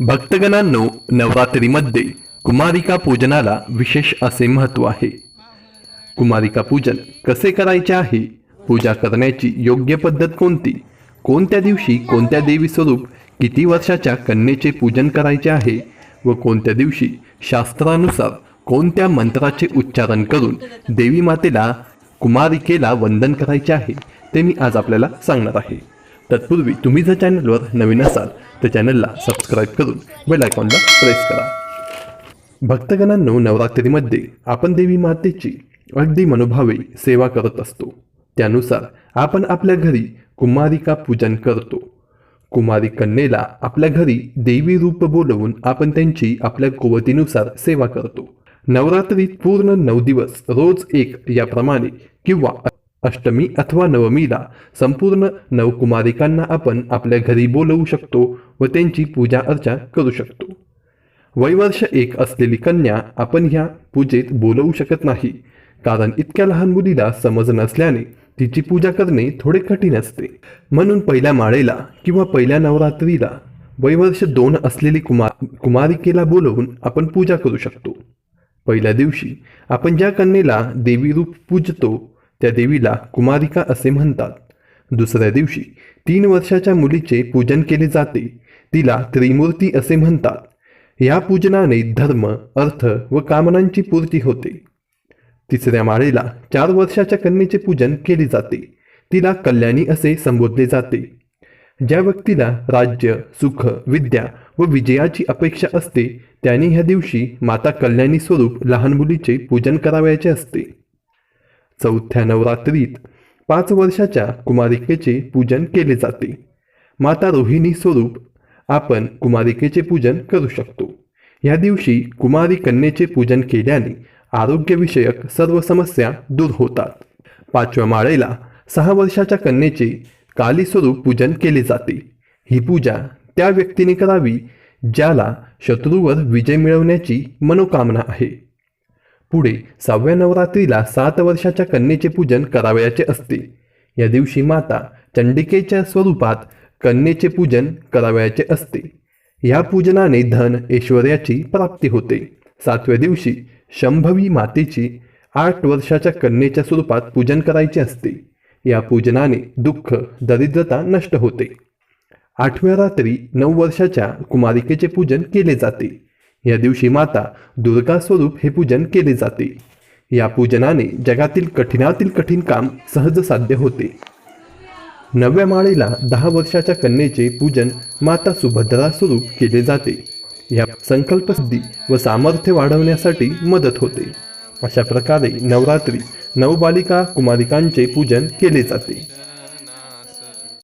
भक्तगणांनो नवरात्रीमध्ये कुमारिका पूजनाला विशेष असे महत्त्व आहे. कुमारिका पूजन कसे करायचे आहे? पूजा करण्याची योग्य पद्धत कोणती? कोणत्या दिवशी कोणत्या देवी स्वरूप किती वर्षाच्या कन्येचे पूजन करायचे आहे? व कोणत्या दिवशी शास्त्रानुसार कोणत्या मंत्राचे उच्चारण करून देवी मातेला कुमारिकेला वंदन करायचे आहे ते मी आज आपल्याला सांगणार आहे. तत्पूर्वी तुम्ही जर चॅनलवर नवीन असाल तर चॅनलला सबस्क्राईब करून बेल आयकॉनला प्रेस करा. भक्तगणांनो नवरात्रीमध्ये आपण देवी मातेची अगदी मनोभावे सेवा करत असतो. त्यानुसार आपण आपल्या घरी कुमारिका पूजन करतो. कुमारी कन्येला आपल्या घरी देवी रूप बोलवून आपण त्यांची आपल्या कुवतीनुसार सेवा करतो. नवरात्रीत पूर्ण नऊ दिवस रोज एक याप्रमाणे किंवा अष्टमी अथवा नवमीला संपूर्ण नवकुमारिकांना आपण आपल्या घरी बोलवू शकतो व त्यांची पूजा अर्चा करू शकतो. वयवर्ष एक असलेली कन्या आपण ह्या पूजेत बोलवू शकत नाही कारण इतक्या लहान मुलीला समज नसल्याने तिची पूजा करणे थोडे कठीण असते. म्हणून पहिल्या माळेला किंवा पहिल्या नवरात्रीला वयवर्ष दोन असलेली कुमार कुमारिकेला बोलवून आपण पूजा करू शकतो. पहिल्या दिवशी आपण ज्या कन्येला देवी रूप पूजतो त्या देवीला कुमारिका असे म्हणतात. दुसऱ्या दिवशी तीन वर्षाच्या मुलीचे पूजन केले जाते. तिला त्रिमूर्ती असे म्हणतात. या पूजनाने धर्म अर्थ व कामनांची पूर्ती होते. तिसऱ्या माळेला चार वर्षाच्या कन्येचे पूजन केले जाते. तिला कल्याणी असे संबोधले जाते. ज्या व्यक्तीला राज्य सुख विद्या व विजयाची अपेक्षा असते त्याने ह्या दिवशी माता कल्याणी स्वरूप लहान मुलीचे पूजन करावयाचे असते. चौथ्या नवरात्रीत पाच वर्षाच्या कुमारिकेचे पूजन केले जाते. माता रोहिणी स्वरूप आपण कुमारिकेचे पूजन करू शकतो. या दिवशी कुमारी कन्येचे पूजन केल्याने आरोग्यविषयक सर्व समस्या दूर होतात. पाचव्या माळेला सहा वर्षाच्या कन्येचे काली स्वरूप पूजन केले जाते. ही पूजा त्या व्यक्तीने करावी ज्याला शत्रूवर विजय मिळवण्याची मनोकामना आहे. पुढे सहाव्या नवरात्रीला सात वर्षाच्या कन्येचे पूजन करावयाचे असते. या दिवशी माता चंडिकेच्या स्वरूपात कन्येचे पूजन करावयाचे असते. या पूजनाने धन ऐश्वर्याची प्राप्ती होते. सातव्या दिवशी शंभवी मातेची आठ वर्षाच्या कन्येच्या स्वरूपात पूजन करायचे असते. या पूजनाने दुःख दरिद्रता नष्ट होते. आठव्या रात्री नऊ वर्षाच्या कुमारिकेचे पूजन केले जाते. या दिवशी माता दुर्गा स्वरूप हे पूजन केले जाते. या पूजनाने जगातील कठीणातील कठीण काम सहज साध्य होते. नव्या माळेला दहा वर्षाच्या कन्येचे पूजन माता सुभद्रा स्वरूप केले जाते. या संकल्पसिद्धी व सामर्थ्य वाढवण्यासाठी मदत होते. अशा प्रकारे नवरात्री नवबालिका कुमारिकांचे पूजन केले जाते.